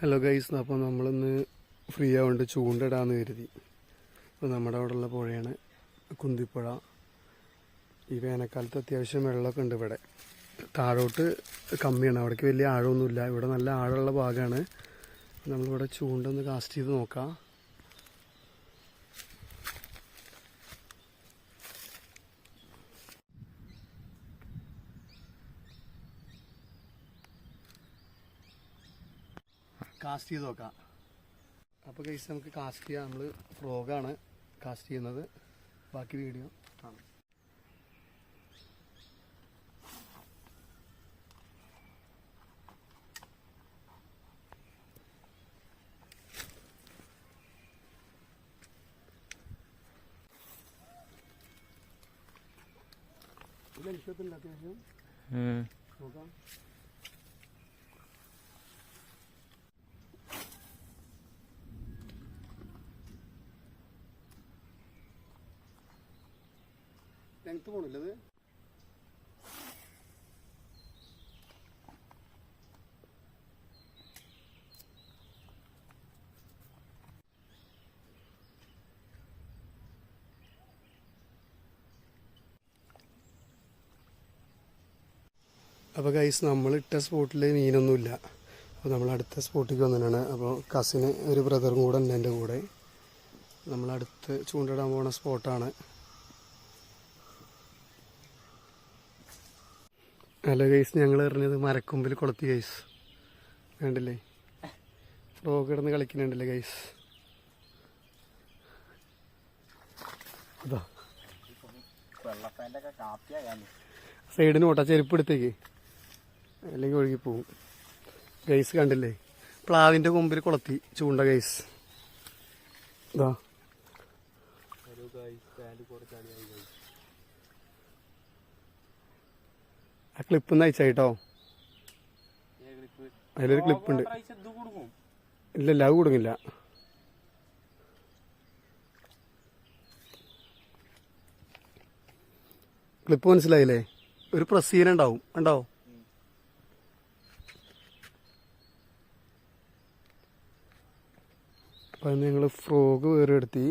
Hello guys അപ്പോൾ നമ്മളിന്ന് free ആവുകൊണ്ട് ചൂണ്ടിടാന്ന് കരുതി. അപ്പോൾ നമ്മുടെ അവിടെയുള്ള പുഴയാണ് കുന്തിപ്പുഴ. ഈ വേനൽക്കാലത്ത് അത്യാവശ്യം വെള്ളമൊക്കെ ഉണ്ട് ഇവിടെ. താഴോട്ട് കമ്മിയാണ്. അവിടേക്ക് വലിയ ആഴമൊന്നുമില്ല. ഇവിടെ നല്ല ആഴമുള്ള ഭാഗമാണ്. നമ്മളിവിടെ ചൂണ്ടൊന്ന് കാസ്റ്റ് ചെയ്ത് നോക്കാം. കാസ്റ്റ് ചെയ്ത് നോക്കാം. അപ്പോൾ കൈസ് നമുക്ക് കാസ്റ്റ് ചെയ്യാം. നമ്മൾ ഫ്രോഗാണ് കാസ്റ്റ് ചെയ്യുന്നത്. ബാക്കി വീഡിയോ കാണാം. ലക്ഷ്യത്തില്ല അത്യാവശ്യം നോക്കാം ലെങ്ത് പോണില്ലത് അപ്പോൾ ഗൈസ് നമ്മൾ ഇട്ട സ്പോട്ടിൽ മീനൊന്നുമില്ല. അപ്പോൾ നമ്മൾ അടുത്ത സ്പോട്ടിലേക്ക് വന്നതാണ് അപ്പോൾ കസിന് ഒരു ബ്രദറും കൂടെ ഉണ്ട് എന്റെ കൂടെ. നമ്മളടുത്ത് ചൂണ്ടിടാൻ പോണ സ്പോട്ടാണ് ഹലോ ഗൈസ് ഞങ്ങൾ എറിഞ്ഞത് മരക്കൊമ്പിൽ കൊളത്തി ഗൈസ് വേണ്ടല്ലേ ഫ്രോഗ് കിടന്ന് കളിക്കുന്നുണ്ടല്ലേ ഗൈസ് അതോ സൈഡിന് ഓട്ടാ ചെരുപ്പ് എടുത്തേക്ക്. അല്ലെങ്കിൽ ഒഴുകി പോവും. ഗൈസ് കണ്ടില്ലേ? പ്ലാവിന്റെ കൊമ്പിൽ കൊളത്തി ചൂണ്ട ഗൈസ് ഇതാ. ഒരു ആ ക്ലിപ്പ് ഒന്ന് അയച്ചാ കേട്ടോ. അതിലൊരു ക്ലിപ്പ് ഉണ്ട്. ഇല്ല ലവ് കൊടുങ്ങില്ല. ക്ലിപ്പ് മനസ്സിലായില്ലേ? ഒരു പ്രസ് ചെയ്യാനുണ്ടാവും ഉണ്ടാവും. അപ്പം ഞങ്ങൾ ഫ്രോഗ് വേറെ എടുത്തി